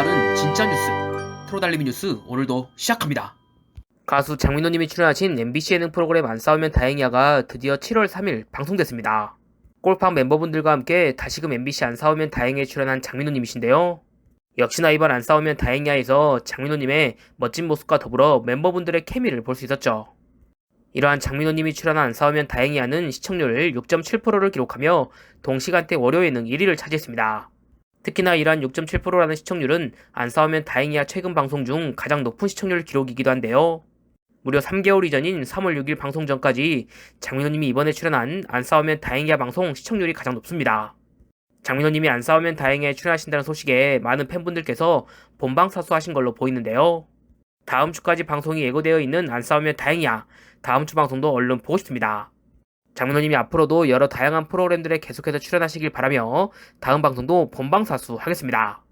빠른 진짜 뉴스 프로달리미 뉴스 오늘도 시작합니다. 가수 장민호님이 출연하신 MBC 예능 프로그램 안 싸우면 다행이야가 드디어 7월 3일 방송됐습니다. 골팡 멤버분들과 함께 다시금 MBC 안 싸우면 다행에 출연한 장민호님이신데요. 역시나 이번 안 싸우면 다행이야에서 장민호님의 멋진 모습과 더불어 멤버분들의 케미를 볼 수 있었죠. 이러한 장민호님이 출연한 안 싸우면 다행이야는 시청률 6.7%를 기록하며 동시간대 월요 예능 1위를 차지했습니다. 특히나 이러한 6.7%라는 시청률은 안 싸우면 다행이야 최근 방송 중 가장 높은 시청률 기록이기도 한데요. 무려 3개월 이전인 3월 6일 방송 전까지 장민호님이 이번에 출연한 안 싸우면 다행이야 방송 시청률이 가장 높습니다. 장민호님이 안 싸우면 다행이야에 출연하신다는 소식에 많은 팬분들께서 본방사수하신 걸로 보이는데요. 다음 주까지 방송이 예고되어 있는 안 싸우면 다행이야 다음 주 방송도 얼른 보고 싶습니다. 장민호님이 앞으로도 여러 다양한 프로그램들에 계속해서 출연하시길 바라며 다음 방송도 본방사수 하겠습니다.